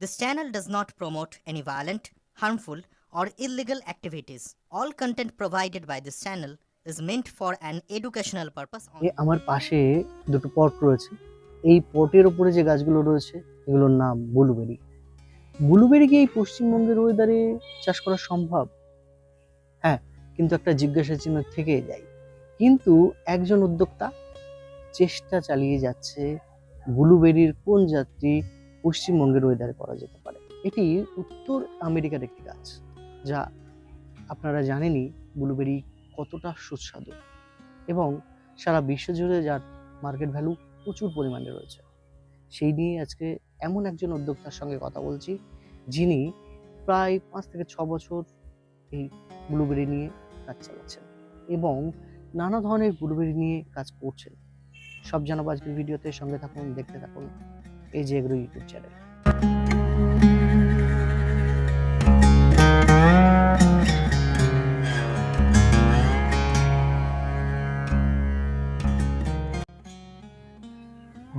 This channel does not promote any violent, harmful, or illegal activities. All content provided by this channel is meant for an educational purpose. আমার পাশে দুটো পট রয়েছে এই পটের উপরে যে গাছগুলো রয়েছে এগুলোর নাম ব্লুবেরি ব্লুবেরি কি এই পশ্চিমবঙ্গের ওয়েদারে চাষ করা সম্ভব হ্যাঁ কিন্তু একটা জিজ্ঞাসা চিহ্ন থেকেই যায় কিন্তু একজন উদ্যোক্তা চেষ্টা চালিয়ে যাচ্ছে ব্লুবেরির কোন জাতটি পশ্চিমবঙ্গের ওয়েদারে করা যেতে পারে। এটি উত্তর আমেরিকার একটি গাছ, যা আপনারা জানেনই ব্লুবেরি কতটা সুস্বাদু এবং সারা বিশ্ব জুড়ে যার মার্কেট ভ্যালু প্রচুর পরিমাণে রয়েছে। সেই নিয়ে আজকে এমন একজন উদ্যোক্তার সঙ্গে কথা বলছি, যিনি প্রায় পাঁচ থেকে ছ বছর এই ব্লুবেরি নিয়ে কাজ চালাচ্ছেন এবং নানা ধরনের ব্লুবেরি নিয়ে কাজ করছেন। সব জানাব আজকের ভিডিওতে, সঙ্গে থাকুন, দেখতে থাকুন। এই যে এগ্রো ইউটিউব চ্যানেল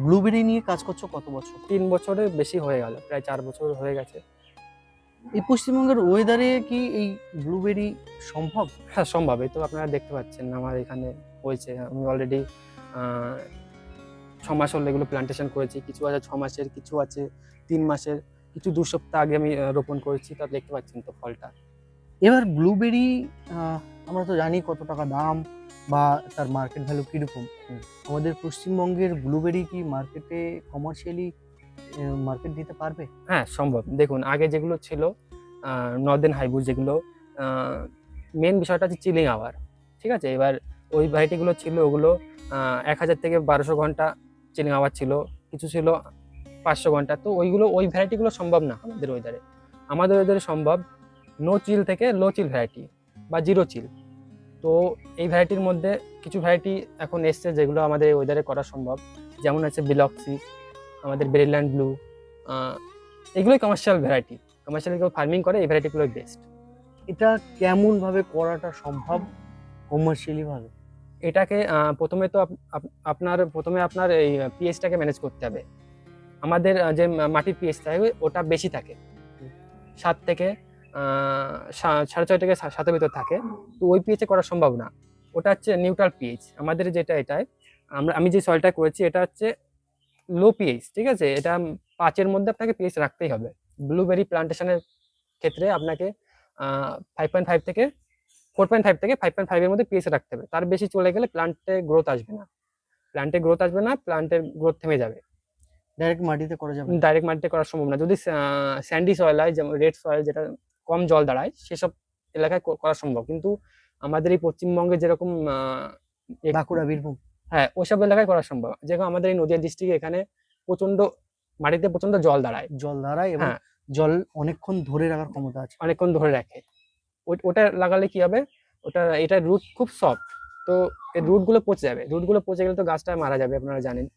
ব্লুবেরি নিয়ে কাজ করছ কত বছর? তিন বছরের বেশি হয়ে গেল প্রায় চার বছর হয়ে গেছে। এই পশ্চিমবঙ্গের ওয়েদারে কি এই ব্লুবেরি সম্ভব? হ্যাঁ সম্ভব। এই তো আপনারা দেখতে পাচ্ছেন আমার এখানে হয়েছে। আমি অলরেডি ছ মাস হলো এগুলো প্লান্টেশন করেছি কিছু আছে ছ মাসের কিছু আছে তিন মাসের কিছু দু সপ্তাহ আগে আমি রোপণ করেছি তা দেখতে পাচ্ছেন তো ফলটা। এবার ব্লুবেরি আমরা তো জানি কত টাকা দাম বা তার মার্কেট ভ্যালু কীরকম। আমাদের পশ্চিমবঙ্গের ব্লুবেরি কি মার্কেটে কমার্শিয়ালি মার্কেট দিতে পারবে? হ্যাঁ সম্ভব। দেখুন আগে যেগুলো ছিল নর্দেন হাইব্রিড যেগুলো মেন বিষয়টা হচ্ছে চিলিং আওয়ার ঠিক আছে? এবার ওই ভ্যারাইটিগুলো ছিল ওগুলো এক হাজার থেকে বারোশো ঘণ্টা চিলিং আওয়ার ছিল, কিছু ছিল পাঁচশো ঘণ্টা। তো ওইগুলো, ওই ভ্যারাইটিগুলো সম্ভব না আমাদের ওয়েদারে আমাদের ওয়েদারে সম্ভব নো চিল থেকে লো চিল ভ্যারাইটি বা জিরো চিল তো এই ভ্যারাইটির মধ্যে কিছু ভ্যারাইটি এখন এসছে যেগুলো আমাদের ওয়েদারে করা সম্ভব। যেমন আছে বিলক্সি আমাদের বেরিল্যান্ড ব্লু এগুলোই কমার্শিয়াল ভ্যারাইটি কমার্শিয়াল কেউ ফার্মিং করে, এই ভ্যারাইটিগুলোই বেস্ট এটা কেমনভাবে করাটা সম্ভব? কমার্শিয়ালি ভাবে। এটাকে প্রথমে তো আপ- আপ- আপনার, প্রথমে আপনার এই পিএইচটাকে ম্যানেজ করতে হবে। আমাদের যে মাটির পিএইচ থাকে ওটা বেশি থাকে। সাত থেকে সাড়ে ছয় থেকে সাতের ভিতর থাকে। তো ওই পিএইচে করা সম্ভব না। ওটা হচ্ছে নিউট্রাল পিএইচ। আমাদের যেটা এটাই, আমরা, আমি যে সয়েলটা করেছি, এটা হচ্ছে লো পিএইচ, ঠিক আছে? এটা পাঁচের মধ্যে আপনাকে পিএইচ রাখতেই হবে। ব্লুবেরি প্লান্টেশনের ক্ষেত্রে আপনাকে ফাইভ পয়েন্ট ফাইভ থেকে ফোর পয়েন্ট ফাইভ থেকে ফাইভ পয়েন্ট ফাইভের মধ্যে পিএইচ রাখতে হবে। তার বেশি চলে গেলে প্লান্টে গ্রোথ আসবে না। প্লান্টে গ্রোথ আসবে না প্লান্টের গ্রোথ থেমে যাবে। ডাইরেক্ট মাটিতে করা যাবে ডাইরেক্ট মাটিতে করা সম্ভব না। যদি স্যান্ডি সয়েল হয় যেমন রেড সয়েল যেটা কম জল দাঁড়ায় সেসব এলাকায় করা সম্ভব। কিন্তু আমাদের এই পশ্চিমবঙ্গে যেরকম বাঁকুড়া বীরভূম। হ্যাঁ ওইসব এলাকায় করা সম্ভব। যেরকম আমাদের এই নদিয়া ডিস্ট্রিক্টে এখানে প্রচণ্ড মাটিতে প্রচণ্ড জল দাঁড়ায়। জল দাঁড়ায় এবং হ্যাঁ। জল অনেকক্ষণ ধরে রাখার ক্ষমতা আছে। অনেকক্ষণ ধরে রাখে। ওটা লাগালে কি হবে? ওটা এটার রুট খুব সফট তো এর রুটগুলো পচে যাবে। রুটগুলো পচে গেলে তো গাছটা মারা যাবে আপনারা জানেন।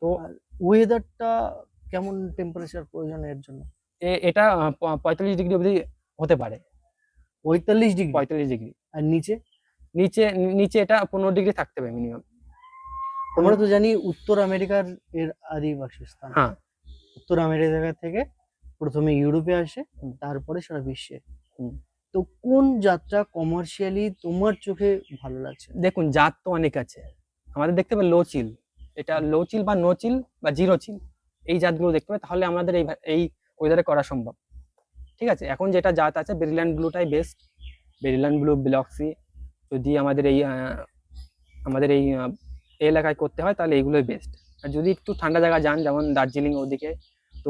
তো ওয়েদারটা কেমন টেম্পারেচার প্রয়োজন এর জন্য? এ- এটা পঁয়তাল্লিশ ডিগ্রি অবধি হতে পারে। পঁয়তাল্লিশ ডিগ্রি? পঁয়তাল্লিশ ডিগ্রি। আর নিচে? নিচে নিচে এটা পনেরো ডিগ্রি থাকতে হবে মিনিমাম আমরা তো জানি উত্তর আমেরিকার এর আদি বাসস্থান হ্যাঁ। উত্তর আমেরিকা থেকে প্রথমে ইউরোপে আসে তারপরে সারা বিশ্বে। হুম। তো কোন যাত্রা কমার্শিয়ালি তোমার চোখে ভালো লাগছে? দেখুন, জাত তো অনেক আছে। আমাদের দেখতে পাবে লো চিল এটা লো চিল বা নো চিল বা জিরো চিল এই জাতগুলো দেখতে পাবে তাহলে আমাদের এই এই ওয়েদারে করা সম্ভব। ঠিক আছে? এখন যেটা জাত আছে বেরিল্যান্ড ব্লুটাই বেস্ট বেরিল্যান্ড ব্লু ব্লক্সি যদি আমাদের এই আমাদের এই এলাকায় করতে হয়, তাহলে এইগুলোই বেস্ট আর যদি একটু ঠান্ডা জায়গা যান, যেমন দার্জিলিং ওদিকে, তো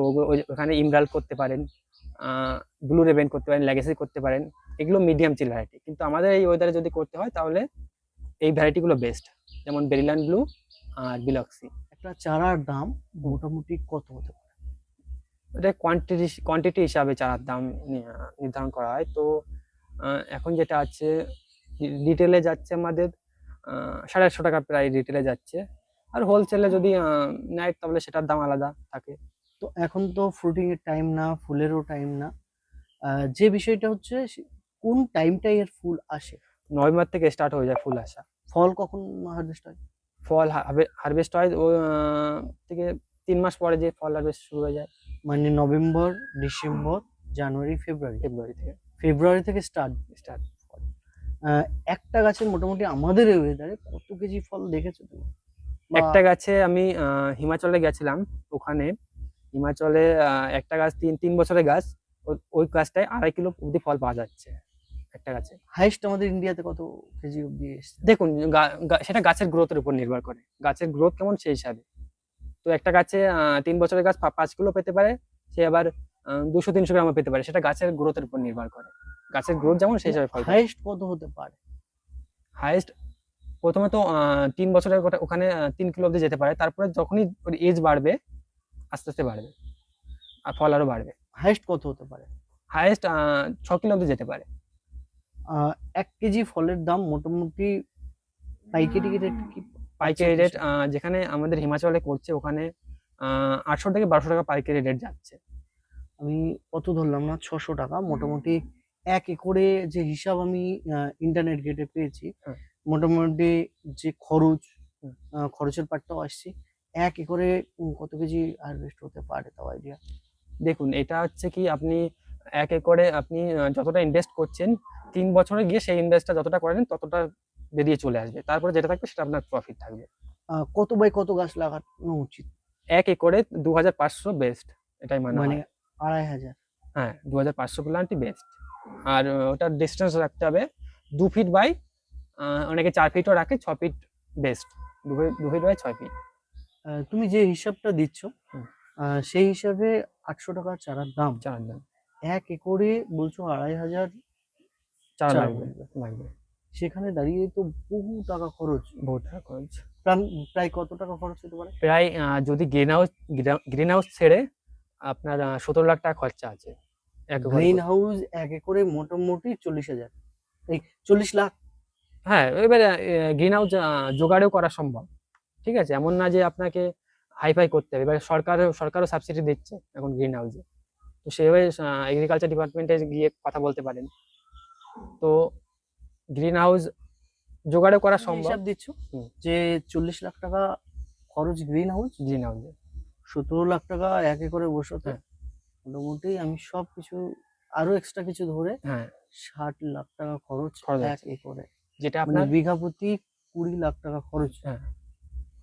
ওখানে ইমরাল করতে পারেন। ব্লু রেভেন করতে পারেন লেগেসি করতে পারেন এগুলো মিডিয়াম চিল ভ্যারাইটি কিন্তু আমাদের এই ওয়েদারে যদি করতে হয় তাহলে এই ভ্যারাইটিগুলো বেস্ট যেমন বেরিল্যান্ড ব্লু আর বিলাক্সি একটা চারার দাম মোটামুটি কত হতে পারে? এটা কোয়ান্টিটি কোয়ান্টিটি হিসাবে চারার দাম নির্ধারণ করা হয়। তো এখন যেটা আছে রিটেলে যাচ্ছে আমাদের সাড়ে আটশো টাকা প্রায় রিটেলে যাচ্ছে। আর হোলসেলে যদি নেয় তাহলে সেটার দাম আলাদা থাকে। তো এখন তো ফ্রুটিং এর টাইম না ফুলেরও টাইম না। যে বিষয়টা হচ্ছে কোন টাইমটাই এর ফুল আসে? নভেম্বর থেকে স্টার্ট হয়ে যায় ফুল আসা। ফল কখন হারভেস্ট হয়? ফল হারভেস্ট হয় ও থেকে তিন মাস পরে যে ফল হারভেস্ট শুরু হয়ে যায়। মানে নভেম্বর ডিসেম্বর জানুয়ারি ফেব্রুয়ারি। ফেব্রুয়ারি থেকে। ফেব্রুয়ারি থেকে স্টার্ট স্টার্ট একটা গাছে মোটামুটি আমাদের এই ওয়েদারে কত কেজি ফল দেখেছ তুমি? একটা গাছে আমি হিমাচলে গেছিলাম ওখানে। হিমাচলে একটা গাছ তিন তিন বছরের গাছ ওই গাছটায় আড়াই কিলো অব্দি ফল পাওয়া যাচ্ছে একটা গাছে। হাইস্ট আমাদের ইন্ডিয়াতে কত কেজি অব্দি দেখুন সেটা গাছের গ্রোথের উপর নির্ভর করে। গাছের গ্রোথ কেমন সেই হিসাবে। তো একটা গাছে তিন বছরের গাছ পাঁচ কিলো পেতে পারে সে আবার দুশো তিনশো গ্রামও পেতে পারে। সেটা গাছের গ্রোথের উপর নির্ভর করে। গাছের গ্রোথ যেমন সেই হিসাবে ফল হাইস্ট কত হতে পারে? হাইয়েস্ট প্রথমে তো তিন বছরের ওখানে তিন কিলো অব্দি যেতে পারে। তারপরে যখনই ওর এজ বাড়বে আস্তে আস্তে বাড়বে। আর ফল আরও বাড়বে। হাইস্ট কত হতে পারে? হাইয়েস্ট ছ কিলো অব্দি যেতে পারে। এক কেজি ফলের দাম মোটামুটি পাইকারি রেট কি পাইকারি রেট যেখানে আমাদের হিমাচলে করছে ওখানে আটশো থেকে বারোশো টাকা পাইকারি রেট যাচ্ছে। আমি কত ধরলাম না? ছশো টাকা। মোটামুটি এক একরে যে হিসাব আমি ইন্টারনেট গেটে পেয়েছি হ্যাঁ। মোটামুটি যে খরচ খরচের পার্টটাও আসছে। এক একরে কত কেজি হারভেস্ট হতে পারে তাও আইডিয়া দেখুন এটা হচ্ছে কি আপনি এক একরে আপনি যতটা ইনভেস্ট করছেন তিন বছরে গিয়ে সেই ইনভেস্টটা যতটা করেন ততটা বেরিয়ে চলে আসবে। তারপরে যেটা থাকবে সেটা আপনার প্রফিট থাকবে। কত বাই কত গাছ লাগানো উচিত? এক একরে দু হাজার পাঁচশো বেস্ট এটাই মানে মানে আড়াই হাজার। হ্যাঁ দু হাজার পাঁচশো প্লান্টই বেস্ট আর ওটার ডিস্টেন্স রাখতে হবে দু ফিট বাই অনেকে চার ফিটও রাখে ছ ফিট বেস্ট দু ফিট দু ফিট বাই ছয় ফিট তুমি যে হিসাবটা দিচ্ছ সেই হিসাবে আটশো টাকার চারার দাম। চার দিন এক একরে বলছো আড়াই হাজার চার লাগবে লাগবে। সেখানে দাঁড়িয়ে তো বহু টাকা খরচ। বহু টাকা খরচ। প্রায় কত টাকা খরচ হতে পারে? প্রায় যদি গ্রিন হাউস গ্রিন হাউস ছেড়ে আপনার সতেরো লাখ টাকা খরচা আছে। এক গ্রিন হাউস এক একরে মোটামুটি চল্লিশ হাজার। এই চল্লিশ লাখ। হ্যাঁ এবারে গ্রিন হাউস জোগাড়েও করা সম্ভব। ঠিক আছে? এমন না যে আপনাকে হাইফাই করতে হবে। এবার সরকার সরকারও সাবসিডি দিচ্ছে এখন গ্রিন হাউসে তো সেভাবে এগ্রিকালচার ডিপার্টমেন্টে গিয়ে কথা বলতে পারেন। তো গ্রিন হাউস জোগাড়ও করা সম্ভব। দিচ্ছ যে চল্লিশ লাখ টাকা খরচ গ্রিন হাউস গ্রিন হাউসে সতেরো লাখ টাকা এক একরে বসতে? হ্যাঁ। মোটামুটি আমি সব কিছু আরও এক্সট্রা কিছু ধরে হ্যাঁ। ষাট লাখ টাকা খরচ এক একরে। যেটা মানে আপনার বিঘা প্রতি কুড়ি লাখ টাকা খরচ।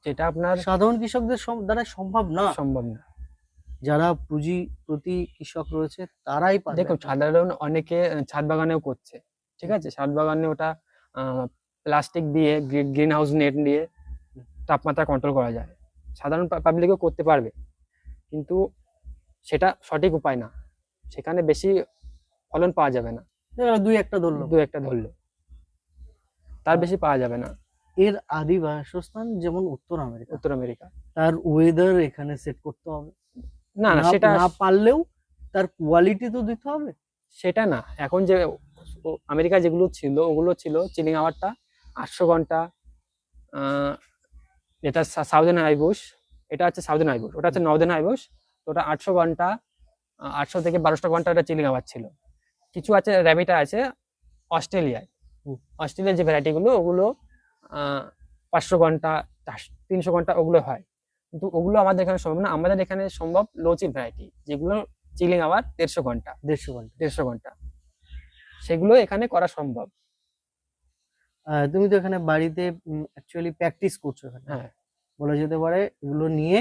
যেটা আপনার সাধারণ কৃষকদের দ্বারা সম্ভব না। সম্ভব না। যারা পুঁজি প্রতি কৃষক রয়েছে তারাই দেখুন সাধারণ অনেকে ছাদ বাগানেও করছে ঠিক আছে? ছাদ বাগানে ওটা প্লাস্টিক দিয়ে গ্রিন হাউস নেট দিয়ে তাপমাত্রা কন্ট্রোল করা যায়। সাধারণ পাবলিকও করতে পারবে। কিন্তু সেটা সঠিক উপায় না। সেখানে বেশি ফলন পাওয়া যাবে না। দুই একটা ধরলো। দুই একটা ধরলো। তার বেশি পাওয়া যাবে না। এর আদি বাসস্থান যেমন উত্তর আমেরিকা। উত্তর আমেরিকা। তার ওয়েদার এখানে সেট করতে হবে। না না সেটা না পারলেও তার কোয়ালিটি তো দিতে হবে। সেটা না এখন যে আমেরিকা যেগুলো ছিল ওগুলো ছিল চিলিং আওয়ারটা আটশো ঘণ্টা এটা সাউদার্ন আইবুশ এটা হচ্ছে সাউদার্ন আইবুশ ওটা হচ্ছে নর্দার্ন আইবুশ তো ওটা আটশো ঘণ্টা আটশো থেকে বারোশো ঘণ্টা ওটা চিলিং আওয়ার ছিল। কিছু আছে র্যাবিটা আছে অস্ট্রেলিয়ায়। অস্ট্রেলিয়ার যে ভ্যারাইটিগুলো ওগুলো পাঁচশো ঘণ্টা তিনশো ঘণ্টা ওগুলো হয়। কিন্তু ওগুলো আমাদের এখানে সম্ভব না। আমাদের এখানে সম্ভব লোচির ভ্যারাইটি যেগুলো চিলিং আওয়ার দেড়শো ঘণ্টা। দেড়শো ঘণ্টা। দেড়শো ঘণ্টা। সেগুলো এখানে করা সম্ভব। তুমি তো এখানে বাড়িতে অ্যাকচুয়ালি প্র্যাকটিস করছ এখানে। হ্যাঁ। বলা যেতে পারে এগুলো নিয়ে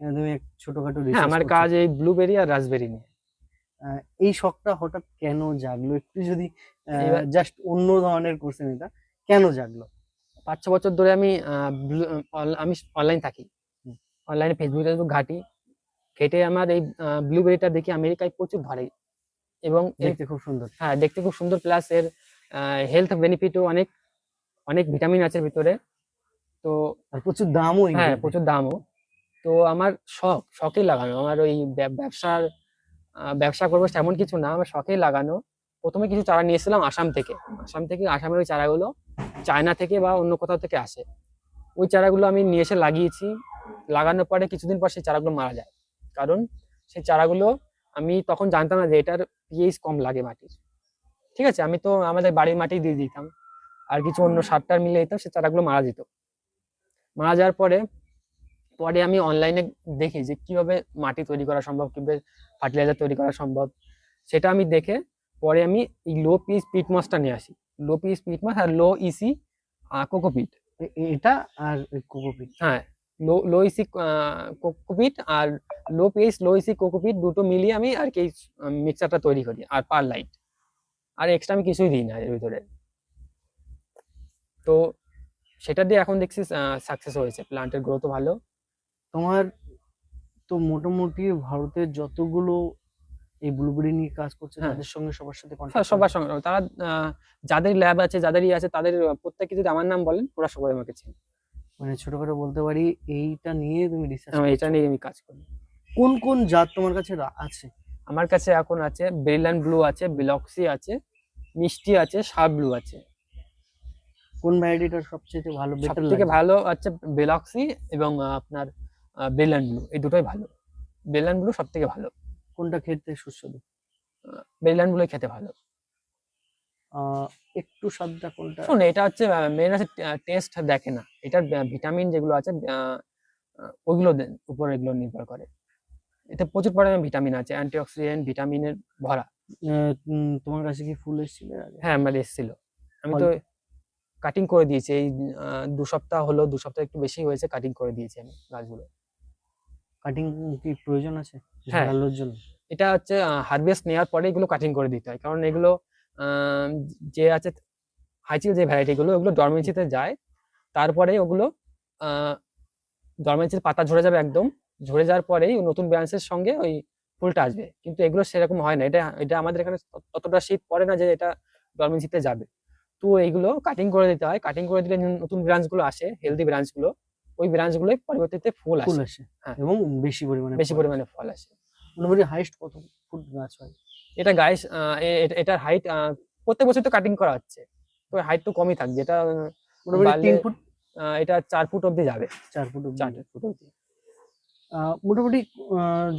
তুমি ছোটখাটো হ্যাঁ আমার কাজ এই ব্লুবেরি আর রাসবেরি নিয়ে। আহ, এই শখটা হঠাৎ কেন জাগলো? একটু যদি জাস্ট অন্য ধরনের কোশ্চেন এটা কেন জাগলো? পাঁচ ছ বছর ধরে আমি আমি অনলাইন থাকি। অনলাইনে ফেসবুকে ঘাটি। ঘেটে আমার এই ব্লুবেরিটা দেখি আমেরিকায় প্রচুর ধরে। এবং দেখতে খুব সুন্দর। হ্যাঁ দেখতে খুব সুন্দর প্লাস এর হেলথ বেনিফিটও অনেক অনেক ভিটামিন আছে ভিতরে। তো প্রচুর দামও হ্যাঁ প্রচুর দামও। তো আমার শখ শখেই লাগানো। আমার ওই ব্যবসার ব্যবসা করব তেমন কিছু না। আমার শখেই লাগানো। প্রথমে কিছু চারা নিয়েছিলাম আসাম থেকে। আসাম থেকে আসামের ওই চারাগুলো চায়না থেকে বা অন্য কোথাও থেকে আসে। ওই চারাগুলো আমি নিয়ে এসে লাগিয়েছি। লাগানোর পরে কিছুদিন পর সেই চারাগুলো মারা যায়। কারণ সেই চারাগুলো আমি তখন জানতাম না যে এটার পিএইচ কম লাগে মাটির। ঠিক আছে, আমি তো আমাদের বাড়ির মাটি দিয়ে দিতাম। আর কিছু অন্য সারটার মিলে দিতাম সে চারাগুলো মারা যেত। মারা যাওয়ার পরে পরে আমি অনলাইনে দেখি যে কীভাবে মাটি তৈরি করা সম্ভব, কীভাবে ফার্টিলাইজার তৈরি করা সম্ভব। সেটা আমি দেখে পরে আমি এই লো পিস পিট নিয়ে আসি। লো পিস পিট মাছ আর লো ইসি কোকোপিট এটা আর কোকোপিট হ্যাঁ লো লো ইসি কোকোপিট আর low pH low EC cocopeat দুটো মিলিয়ে আমি আর কি মিক্সারটা তৈরি করি আর পার লাইট আর এক্সট্রা আমি কিছুই দিই না এর ভিতরে। তো সেটা দিয়ে এখন দেখছি সাকসেস হয়েছে। প্লান্টের গ্রোথও ভালো। তোমার তো মোটামুটি ভারতের যতগুলো এই ব্লুবেরি নিয়ে কাজ করছে হ্যাঁ। তাদের সঙ্গে সবার সাথে হ্যাঁ, কন্ট্যাক্ট সবার সঙ্গে। তারা যাদের ল্যাব আছে যাদের যাদেরই আছে তাদের প্রত্যেকে যদি আমার নাম বলেন ওরা সবাই আমাকে চেনে। মানে ছোট করে বলতে পারি এইটা নিয়ে তুমি রিসার্চ আমি এটা নিয়ে আমি কাজ করি। কোন কোন জাত তোমার কাছে আছে? আমার কাছে এখন আছে বেরিলান ব্লু আছে বিলক্সি আছে মিষ্টি আছে শার্প ব্লু আছে। কোন ভ্যারাইটিটা সবচেয়ে ভালো সব বেটার থেকে ভালো আছে বেলক্সি এবং আপনার বেলান ব্লু এই দুটোই ভালো। বেলান ব্লু সব থেকে ভালো। কোনটা খেতে সুস্বাদু? বেলান ব্লু খেতে ভালো। একটু স্বাদটা কোনটা? শোন এটা হচ্ছে মেন আছে টেস্ট দেখে না। এটার ভিটামিন যেগুলো আছে ওইগুলো উপর এগুলো নির্ভর করে। এতে প্রচুর পরিমাণে ভিটামিন আছে অ্যান্টিঅক্সিডেন্ট ভিটামিনের ভরা। তোমার কাছে কি ফুল এসেছিল হ্যাঁ আমার এসেছিল। আমি তো কাটিং করে দিয়েছি এই দু সপ্তাহ হলো দু সপ্তাহ একটু বেশি হয়েছে কাটিং করে দিয়েছি আমি গাছগুলো। কাটিং কি প্রয়োজন আছে? হ্যাঁ। ঝাড়ালোর জন্য? এটা হচ্ছে হারভেস্ট নেওয়ার পরে এগুলো কাটিং করে দিতে হয়। কারণ এগুলো যে আছে হাইচিল যে ভ্যারাইটিগুলো ওগুলো ডরমেন্সিতে যায়। তারপরে ওগুলো ডরমেন্সির পাতা ঝরে যাবে একদম। ঝরে যাওয়ার পরেই নতুন ব্রাঞ্চের সঙ্গে ওই ফুলটা আসবে। কিন্তু এগুলো সেরকম হয় না। এটা এটা আমাদের এখানে তত- ততটা শীত পড়ে না যে এটা ডরমেন্সিতে যাবে। তো এইগুলো কাটিং করে দিতে হয়। কাটিং করে দিলে নতুন ব্রাঞ্চগুলো আসে হেলদি ব্রাঞ্চগুলো। ওই ব্রাঞ্চগুলো পরবর্তীতে ফুল ফুল আসে। হ্যাঁ। এবং বেশি পরিমাণে বেশি। পরিমাণে ফল আসে। মোটামুটি হাইস্ট কত ফুট গাছ হয়? এটা গাইস এটার হাইট প্রত্যেক বছর তো কাটিং করা হচ্ছে। তো হাইট তো কমই থাকবে এটা মোটামুটি তিন ফুট? এটা চার ফুট অবধি যাবে। চার ফুট অব্দি চার ফুট অবধি। মোটামুটি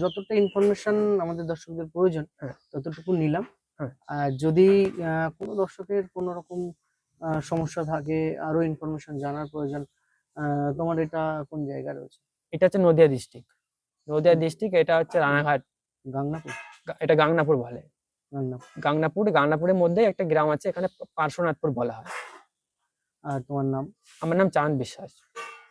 যতটা ইনফরমেশন আমাদের দর্শকদের প্রয়োজন হ্যাঁ। ততটুকু নিলাম। হ্যাঁ। আর যদি কোনো দর্শকের কোনো রকম সমস্যা থাকে আরও ইনফরমেশন জানার প্রয়োজন তোমার এটা কোন জায়গা রয়েছে? এটা হচ্ছে নদিয়া ডিস্ট্রিক্ট নদিয়া ডিস্ট্রিক্ট এটা হচ্ছে রানাঘাট। গাংনাপুর? এটা গাংনাপুর বলে। গাংনাপুর। গাংনাপুর গাংনাপুরের মধ্যে একটা গ্রাম আছে এখানে পার্শ্বনাথপুর বলা হয়। আর তোমার নাম? আমার নাম চাঁদ বিশ্বাস।